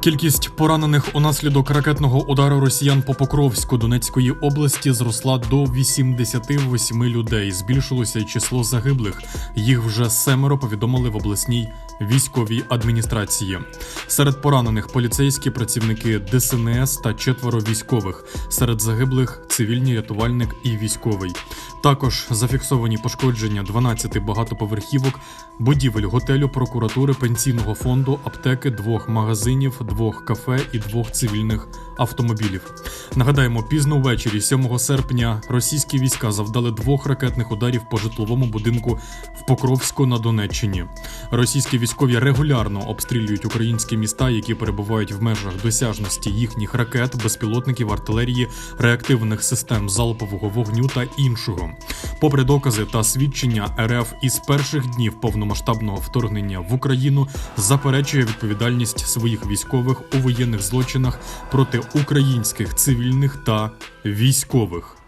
Кількість поранених унаслідок ракетного удару росіян по Покровську Донецької області зросла до 88 людей. Збільшилося число загиблих. Їх вже семеро повідомили в обласній військовій адміністрації. Серед поранених поліцейські працівники ДСНС та четверо військових. Серед загиблих цивільні рятувальник і військовий. Також зафіксовані пошкодження 12 багатоповерхівок, будівель готелю, прокуратури, пенсійного фонду, аптеки, двох магазинів, двох кафе і двох цивільних автомобілів. Нагадаємо, пізно ввечері, 7 серпня, російські війська завдали двох ракетних ударів по житловому будинку в Покровську на Донеччині. Російські військові регулярно обстрілюють українські міста, які перебувають в межах досяжності їхніх ракет, безпілотників, артилерії, реактивних систем залпового вогню та іншого. Попри докази та свідчення, РФ із перших днів повномасштабного вторгнення в Україну заперечує відповідальність своїх військових у воєнних злочинах проти українських цивільних та військових.